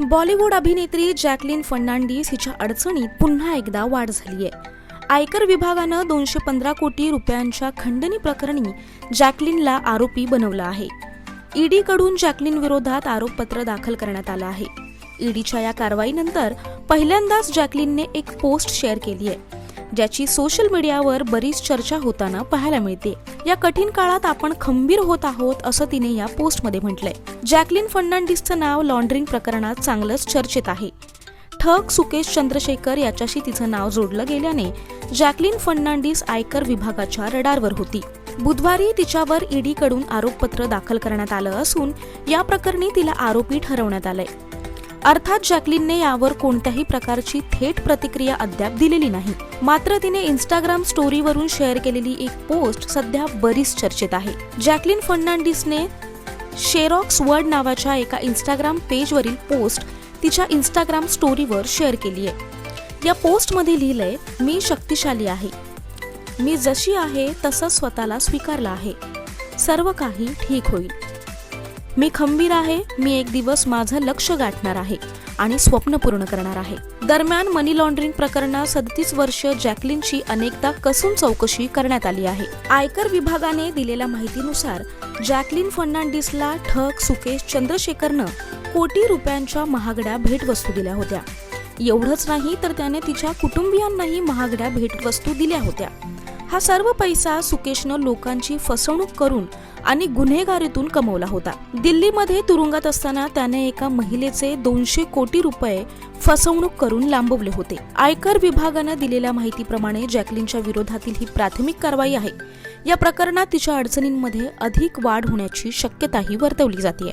बॉलिवूड अभिनेत्री जॅकलिन फर्नांडिस हिच्या अडचणीत पुन्हा एकदा वाढ झाली आहे आयकर विभागानं दोनशे पंधरा कोटी रुपयांच्या खंडणी प्रकरणी जॅकलिनला आरोपी बनवलं आहे. ईडीकडून जॅकलिन विरोधात आरोपपत्र दाखल करण्यात आलं आहे. ईडीच्या या कारवाईनंतर पहिल्यांदाच जॅकलिनने एक पोस्ट शेअर केली आहे ज्याची सोशल मीडियावर बरीच चर्चा होताना पाहायला मिळते. या कठीण काळात आपण खंबीर होत आहोत असं तिने या पोस्टमध्ये म्हटलंय. जॅकलिन फर्नांडिसचं नाव लॉन्ड्रिंग प्रकरणात चांगलंच चर्चेत आहे. ठग सुकेश चंद्रशेखर याच्याशी तिचं नाव जोडलं गेल्याने जॅकलिन फर्नांडिस आयकर विभागाच्या रडारवर होती. बुधवारी तिच्यावर ईडीकडून आरोपपत्र दाखल करण्यात आलं असून या प्रकरणी तिला आरोपी ठरवण्यात आलंय. अर्थात जॅकलिनने यावर कोणत्याही प्रकारची थेट प्रतिक्रिया अद्याप दिलेली नाही. मात्र तिने इंस्टाग्राम स्टोरीवरून शेअर केलेली एक पोस्ट सध्या बरीच चर्चेत आहे. जॅकलिन फर्नांडिसने शेरॉक्स वर्ड नावाच्या एका इंस्टाग्राम पेजवरील पोस्ट तिच्या इंस्टाग्राम स्टोरीवर शेअर केली आहे. या पोस्टमध्ये लिहिलंय मी शक्तिशाली आहे. मी जशी आहे तसं स्वतःला स्वीकारलं आहे. सर्व काही ठीक होईल. मी खंबीर आहे मी एक दिवस माझं लक्ष गाठणार आहे आणि स्वप्न पूर्ण करणार आहे. दरम्यान मनी लॉन्ड्रिंग प्रकरणात सदतीस वर्ष जॅकलिनची अनेकदा कसून चौकशी करण्यात आली आहे. आयकर विभागाने दिलेल्या माहितीनुसार जॅकलिन फर्नांडिसला ठग सुकेश चंद्रशेखरनं कोटी रुपयांच्या महागड्या भेटवस्तू दिल्या होत्या. एवढंच नाही तर त्याने तिच्या कुटुंबियांनाही महागड्या भेटवस्तू दिल्या होत्या. हा सर्व पैसा सुकेशनं लोकांची फसवणूक करून आणि गुन्हेगारीतून कमवला होता. दिल्लीमध्ये तुरुंगात असताना त्याने एका महिलेचे दोनशे कोटी रुपये फसवणूक करून लांबवले होते. आयकर विभागानं दिलेल्या माहितीप्रमाणे जॅकलिनच्या विरोधातील ही प्राथमिक कारवाई आहे. या प्रकरणात तिच्या अडचणींमध्ये अधिक वाढ होण्याची शक्यताही वर्तवली जाते